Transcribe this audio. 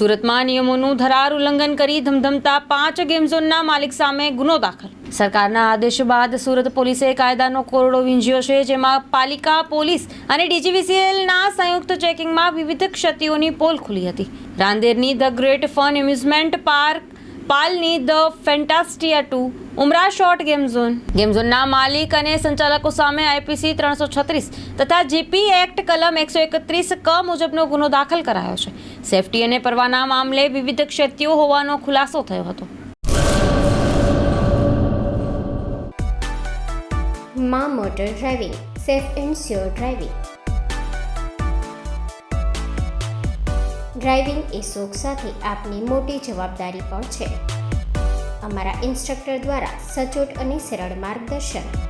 સુરતમાં નિયમોનું ધરાર ઉલ્લંઘન કરી ધમધમતા પાંચ ગેમ ઝોનના માલિક સામે ગુનો દાખલ. સરકારના આદેશ બાદ સુરત પોલીસે કાયદાનો કોરડો વીંઝ્યો છે, જેમાં પાલિકા, પોલીસ અને ડીજીવીસીએલના સંયુક્ત ચેકિંગમાં વિવિધ ક્ષતિઓની પોલ ખુલી હતી. રાંદેરની the great fun amusement park, પાલની the Fantastia two, Umra short game zone game ઝોનના માલિક અને સંચાલકો સામે આઈપીસી ત્રણસો છત્રીસ તથા જીપી એક્ટ કલમ એકસો એકત્રીસ ક મુજબનો ગુનો દાખલ કરાયો છે. સેફટી અને પરવાના મામલે વિવિધ ક્ષતિઓ હોવાનો ખુલાસો થયો હતો. Maa motor driving, safe and sure driving. Driving એ શોખ સાથે આપની મોટી જવાબદારી પણ છે. અમારા ઇન્સ્ટ્રક્ટર દ્વારા સચોટ અને સરળ માર્ગદર્શન.